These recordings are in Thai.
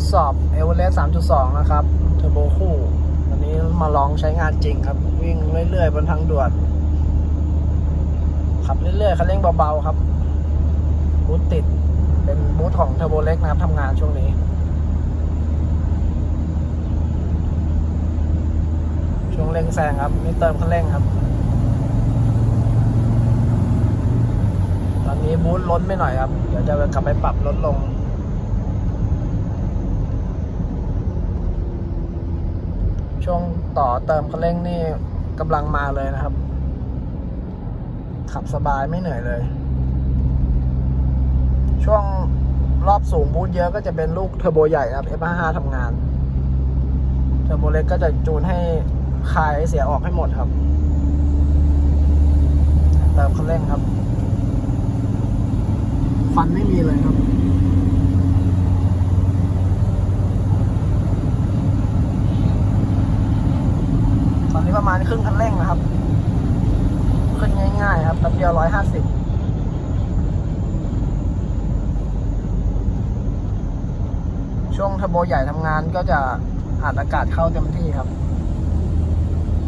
ดสอบเอเวอเรสต์3.2นะครับเทอร์โบคู่วันนี้มาลองใช้งานจริงครับ วิ่งเรื่อยๆบนทางด่วน ขับเรื่อยๆคันเร่งเบาๆครับบูทติด เป็นบูทของเทอร์โบเล็กนะครับทำงานช่วงนี้ช่วงเร่งแซงครับนี่เติมคันเร่งครับ ตอนนี้บูทล้นไปหน่อยครับ เดี๋ยวจะกลับไปปรับลดลง ช่วงต่อเติมคันเร่งนี่กำลังมาเลยนะครับ ขับสบายไม่เหนื่อยเลย ช่วงรอบสูงบูทเยอะก็จะเป็นลูกเทอร์โบใหญ่ครับ F55 ทำงาน เทอร์โบเล็กก็จะจูนให้คายเสียออกให้หมดครับ เติมคันเร่งครับ ฟันไม่มีเลยครับ อนนี้ประมาณครึ่งคันเร่งนะครับ ขึ้นง่ายๆครับแป๊บเดียวร้อยห้าสิบช่วงเทอร์โบใหญ่ทำงานก็จะอัดอากาศเข้าเต็มที่ครับ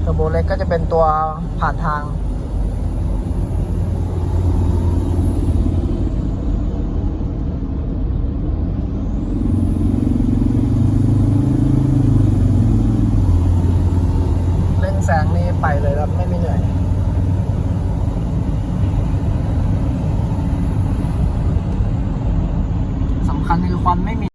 เทอร์โบเล็กก็จะเป็นตัวผ่านทาง งนี่ไปเลยครับไม่มีเหนื่อยสำคัญคือควันไม่มี